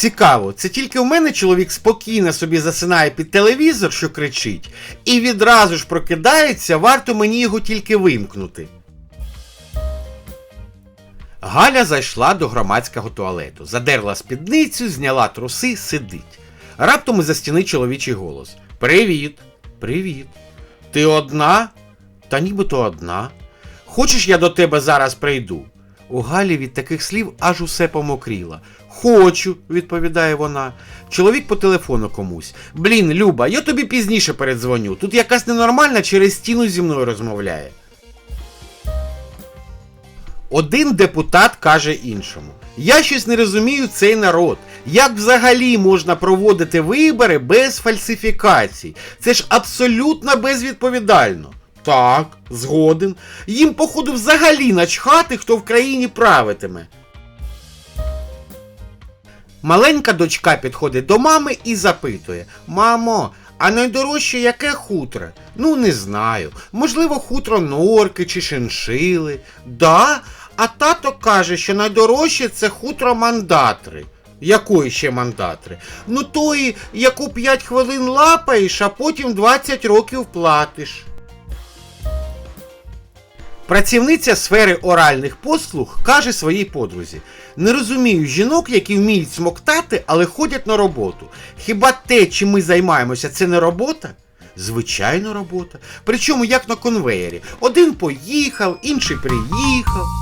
Цікаво, це тільки у мене чоловік спокійно собі засинає під телевізор, що кричить, і відразу ж прокидається, варто мені його тільки вимкнути. Галя зайшла до громадського туалету, задерла спідницю, зняла труси, сидить. Раптом із-за стіни чоловічий голос: Привіт, привіт. Ти одна? Та нібито одна. Хочеш, я до тебе зараз прийду? У Галі від таких слів аж усе помокріло. Хочу, відповідає вона. Чоловік по телефону комусь. Блін, Люба, я тобі пізніше передзвоню. Тут якась ненормальна через стіну зі мною розмовляє. Один депутат каже іншому: Я щось не розумію цей народ. Як взагалі можна проводити вибори без фальсифікацій? Це ж абсолютно безвідповідально. Так, згоден. Їм, походу, взагалі начхати, хто в країні правитиме. Маленька дочка підходить до мами і запитує: Мамо, а найдорожче яке хутро? Ну, не знаю. Можливо, хутро норки чи шиншили. Да? А тато каже, що найдорожче це хутро мандатри. Якої ще мандатри? Ну тої, яку 5 хвилин лапаєш, а потім 20 років платиш. Працівниця сфери оральних послуг каже своїй подрузі: Не розумію жінок, які вміють смоктати, але ходять на роботу. Хіба те, чим ми займаємося, це не робота? Звичайно, робота. Причому як на конвеєрі. Один поїхав, інший приїхав.